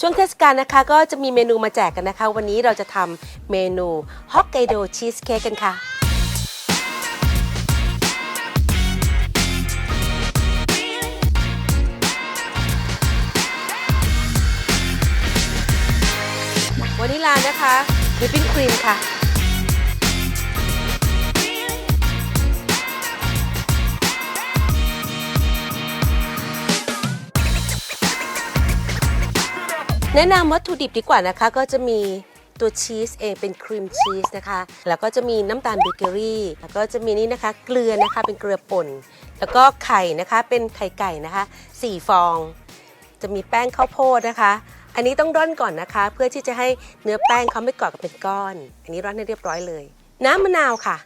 ช่วงเทศกาลนะคะก็จะมีเมนูมาแจกกันนะคะ วันนี้เราจะทำเมนูฮอกไกโดชีสเค้กกันค่ะ วานิลานะคะวิปปิ้งครีมค่ะ แนะนำวัตถุดิบดีกว่านะคะก็จะมีตัวชีสเองเป็นครีมชีสนะคะ แล้วก็จะมีน้ำตาลเบเกอรี่ แล้วก็จะมีนี่นะคะ เกลือนะคะเป็นเกลือป่น แล้วก็ไข่นะคะเป็นไข่ไก่นะคะ 4 ฟอง จะมีแป้งข้าวโพดนะคะ อันนี้ต้องร่อนก่อนนะคะ เพื่อที่จะให้เนื้อแป้งเขาไม่เกาะกับเป็นก้อน อันนี้ร่อนให้เรียบร้อยเลย น้ำมะนาวค่ะ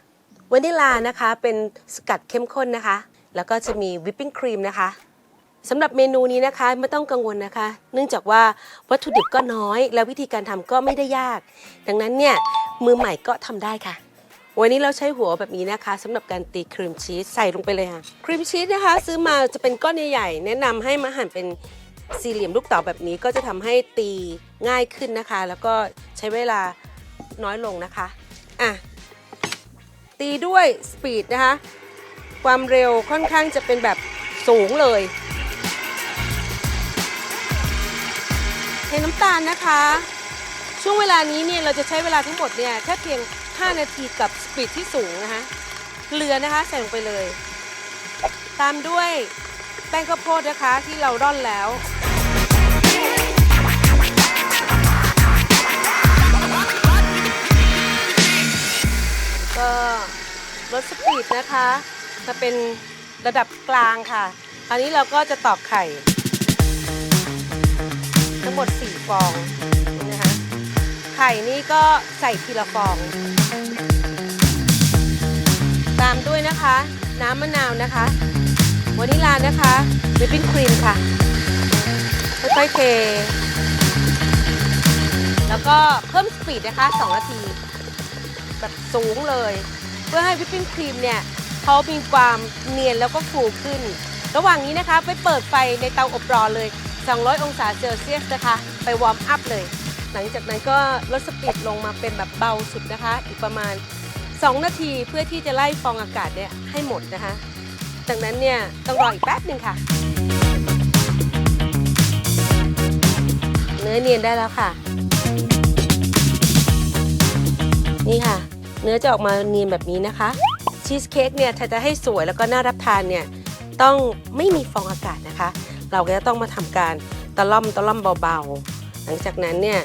วานิลานะคะเป็นสกัดเข้มข้นนะคะ แล้วก็จะมีวิปปิ้งครีมนะคะ สำหรับเมนูนี้นะคะไม่ต้องกังวลนะคะ เนื่องจากว่าวัตถุดิบก็น้อย แล้ววิธีการทำก็ไม่ได้ยาก ดังนั้นเนี่ยมือใหม่ก็ทำได้ค่ะ วันนี้เราใช้หัวแบบนี้นะคะสำหรับการตีครีมชีสใส่ลงไปเลยค่ะครีมชีสนะคะ ซื้อมาจะเป็นก้อนใหญ่ๆแนะนำให้มาหั่นเป็นสี่เหลี่ยมลูกเต๋าแบบนี้ก็จะทำให้ตีง่ายขึ้นนะคะ แล้วก็ใช้เวลาน้อยลงนะคะอะตีด้วยสปีดนะคะ ความเร็วค่อนข้างจะเป็นแบบสูงเลย ทน้ำตาลนะคะ ช่วงเวลานี้เนี่ยเราจะใช้เวลาทั้งหมดเนี่ยแค่เพียง 5 นาทีกับสปีดที่สูงนะคะเกลือนะคะใส่ลงไปเลย ตามด้วยแป้งข้าวโพดนะคะที่เราร่อนแล้วก็ลดสปีดนะคะมาเป็นระดับกลางค่ะ คราวนี้เราก็จะตอกไข่ ทั้งหมด 4 ฟองนะคะไข่นี่ก็ใส่ทีละฟอง ตามด้วยนะคะ น้ำมะนาวนะคะวานิลานะคะวิปปิ้งครีมค่ะค่อยๆเท แล้วก็เพิ่มสปีดนะคะ 2 นาที แบบสูงเลย เพื่อให้วิปปิ้งครีมเนี่ยเขามีความเนียนแล้วก็ฟูขึ้น ระหว่างนี้นะคะ ไปเปิดไฟในเตาอบร้อนเลย 200 องศาเซลเซียสนะคะ ไปวอร์มอัพเลย หลังจากนั้นก็ลดสปีดลงมาเป็นแบบเบาสุดนะคะ อีกประมาณ 2 นาทีเพื่อที่จะไล่ฟองอากาศเนี่ยให้หมดนะคะจากนั้นเนี่ยต้องรออีกแป๊บหนึ่งค่ะ เนื้อเนียนได้แล้วค่ะ นี่ค่ะ เนื้อจะออกมาเนียนแบบนี้นะคะ ชีสเค้กเนี่ยถ้าจะให้สวยแล้วก็น่ารับทานเนี่ยต้องไม่มีฟองอากาศนะคะ เราก็จะต้องมาทำการตะล่อมตะล่อมเบาๆ หลังจากนั้นเนี่ย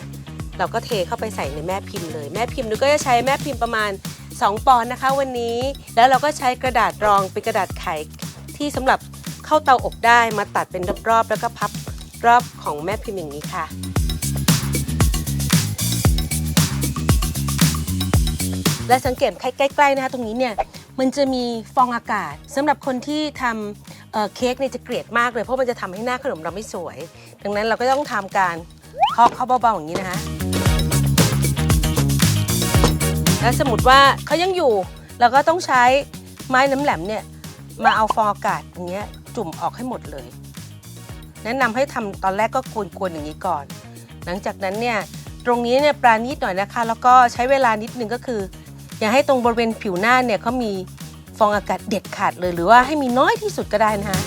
เราก็เทเข้าไปใส่ในแม่พิมพ์เลย แม่พิมพ์เราก็จะใช้แม่พิมพ์ประมาณ 2 ปอนด์นะคะ วันนี้ แล้วเราก็ใช้กระดาษรองเป็นกระดาษไขที่สำหรับเข้าเตาอบได้มาตัดเป็นรอบๆแล้วก็พับรอบของแม่พิมพ์อย่างนี้ค่ะ และสังเกตใกล้ๆนะคะตรงนี้เนี่ยมันจะมีฟองอากาศสำหรับคนที่ทำ เเค้กนี่จะเกลียดมากเลยเพราะมันจะทำให้หน้าขนมเราไม่สวย ดังนั้นเราก็ต้องทำการเคาะเข้าเบาๆอย่างนี้นะคะแล้วสมมติว่าเขายังอยู่เราก็ต้องใช้ไม้น้ำแหลมเนี่ยมาเอาฟองอากาศอย่างเงี้ยจุ่มออกให้หมดเลย แนะนำให้ทำตอนแรกก็กวนๆอย่างนี้ก่อน หลังจากนั้นเนี่ยตรงนี้เนี่ยปราณีตหน่อยนะคะ แล้วก็ใช้เวลานิดนึงก็คือ อย่าให้ตรงบริเวณผิวหน้าเนี่ยเขามี ฟองอากาศเด็ดขาดเลยหรือว่าให้มีน้อยที่สุดก็ได้นะคะ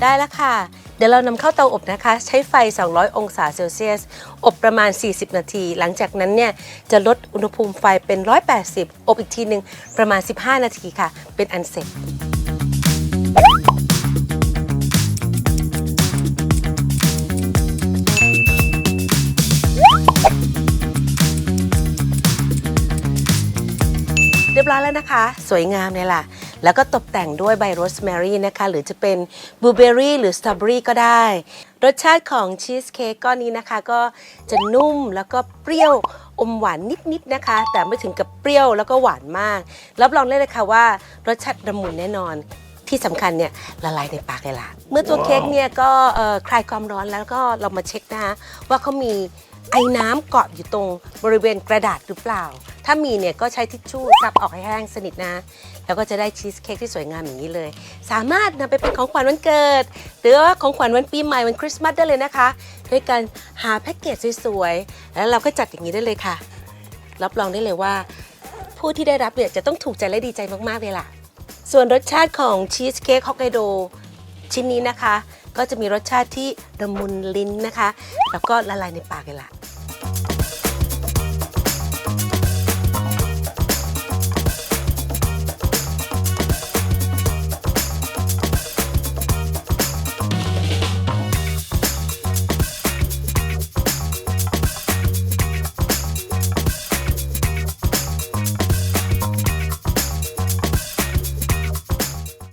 ได้แล้วค่ะ เดี๋ยวเรานำเข้าเตาอบนะคะ ใช้ไฟ 200 องศาเซลเซียส อบประมาณ 40 นาที หลังจากนั้นเนี่ยจะลดอุณหภูมิไฟเป็น 180 อบอีกทีหนึ่งประมาณ 15 นาทีค่ะ เป็นอันเสร็จ ยบร้อยแล้วนะคะ สวยงามเนี่ยแหละแล้วก็ตกแต่งด้วยใบโรสแมรี่นะคะ หรือจะเป็นบลูเบอรี่หรือสตรอเบอรี่ก็ได้ รสชาติของชีสเค้กก้อนนี้นะคะ ก็จะนุ่มแล้วก็เปรี้ยวอมหวานนิดๆนะคะ แต่ไม่ถึงกับเปรี้ยวแล้วก็หวานมากรับรองได้เลยค่ะว่ารสชาติระมุนแน่นอนที่สำคัญเนี่ยละลายในปากเลยล่ะ เมื่อตัวเค้กเนี่ยก็คลายความร้อนแล้วก็เรามาเช็คนะคะว่าเขามีไอ้น้ำเกาะอยู่ตรงบริเวณกระดาษหรือเปล่า ถ้ามีเนี่ยก็ใช้ทิชชู่ซับออกให้แห้งสนิทนะ แล้วก็จะได้ชีสเค้กที่สวยงามอย่างนี้เลย สามารถนำไปเป็นของขวัญวันเกิด หรือว่าของขวัญวันปีใหม่วันคริสต์มาสได้เลยนะคะ ด้วยการหาแพ็กเกจสวยๆ แล้วเราก็จัดอย่างนี้ได้เลยค่ะ รับรองได้เลยว่า ผู้ที่ได้รับเนี่ยจะต้องถูกใจและดีใจมากๆเลยล่ะ ส่วนรสชาติของชีสเค้กฮอกไกโดชิ้นนี้นะคะ ก็จะมีรสชาติที่ละมุนลิ้นนะคะ แล้วก็ละลายในปากเลยล่ะ